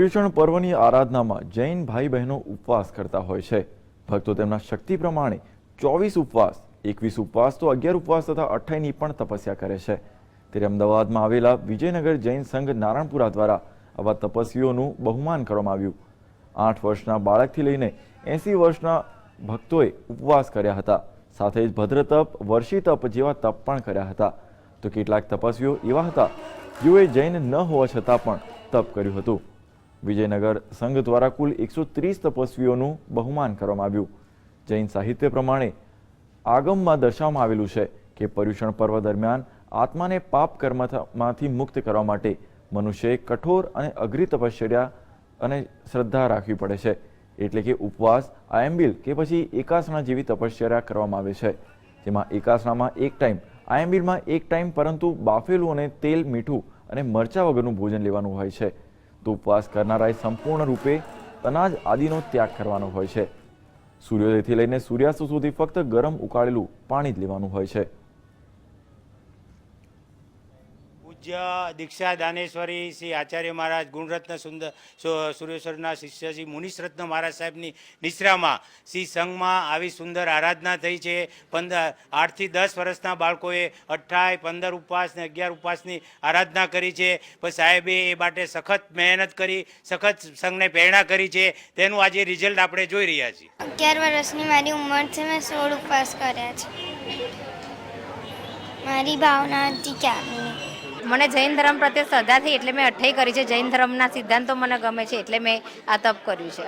પર્યુષણ પર્વની આરાધનામાં જૈન ભાઈ બહેનો ઉપવાસ કરતા હોય છે. ભક્તો તેમના શક્તિ પ્રમાણે ચોવીસ ઉપવાસ, એકવીસ ઉપવાસ તો અગિયાર ઉપવાસ તથા અઠ્ઠાઈની પણ તપસ્યા કરે છે. ત્યારે અમદાવાદમાં આવેલા વિજયનગર જૈન સંઘ નારાયણપુરા દ્વારા આવા તપસ્વીઓનું બહુમાન કરવામાં આવ્યું. આઠ વર્ષના બાળકથી લઈને એંસી વર્ષના ભક્તોએ ઉપવાસ કર્યા હતા. સાથે જ ભદ્ર તપ વર્ષી તપ જેવા તપ પણ કર્યા હતા. તો કેટલાક તપસ્વીઓ એવા હતા જેઓએ જૈન ન હોવા છતાં પણ તપ કર્યું હતું. વિજયનગર સંઘ દ્વારા કુલ એકસો ત્રીસ તપસ્વીઓનું બહુમાન કરવામાં આવ્યું. જૈન સાહિત્ય પ્રમાણે આગમમાં દર્શાવવામાં આવેલું છે કે પર્યુષણ પર્વ દરમિયાન આત્માને પાપ કર્મમાંથી મુક્ત કરવા માટે મનુષ્યએ કઠોર અને અઘરી તપશ્ચર્યા અને શ્રદ્ધા રાખવી પડે છે. એટલે કે ઉપવાસ, આયંબિલ કે પછી એકાસણા જેવી તપશ્ચર્યા કરવામાં આવે છે. જેમાં એકાસણામાં એક ટાઈમ, આયંબિલમાં એક ટાઈમ પરંતુ બાફેલું અને તેલ મીઠું અને મરચા વગરનું ભોજન લેવાનું હોય છે. તો ઉપવાસ કરનારાએ સંપૂર્ણ રૂપે અનાજ આદિનો ત્યાગ કરવાનો હોય છે. સૂર્યોદયથી લઈને સૂર્યાસ્ત સુધી ફક્ત ગરમ ઉકાળેલું પાણી જ લેવાનું હોય છે. પૂજ્ય દીક્ષા દાનેશ્વરી શ્રી આચાર્ય મહારાજ, ગુણરત્ન સુંદર સુરેશ્વરના શિષ્ય શ્રી મુનિશરત્ન મહારાજ સાહેબની નિશ્રામાં શ્રી સંઘમાં આવી સુંદર આરાધના થઈ છે. પંદર, આઠથી દસ વર્ષના બાળકોએ અઠ્ઠાઈ, પંદર ઉપવાસ ને અગિયાર ઉપવાસની આરાધના કરી છે. પણ સાહેબે એ માટે સખત મહેનત કરી, સખત સંઘને પ્રેરણા કરી છે. તેનું આજે રિઝલ્ટ આપણે જોઈ રહ્યા છીએ. અગિયાર વર્ષની મારી ઉંમર છે, મેં સોળ ઉપવાસ કર્યા છે. મારી ભાવના હતી ક્યારની મને જૈન ધર્મ પ્રત્યે શ્રદ્ધા થઈ એટલે મેં અઠ્ઠાઈ કરી છે. જૈન ધર્મના સિદ્ધાંતો મને ગમે છે એટલે મેં આ તપ કર્યું છે.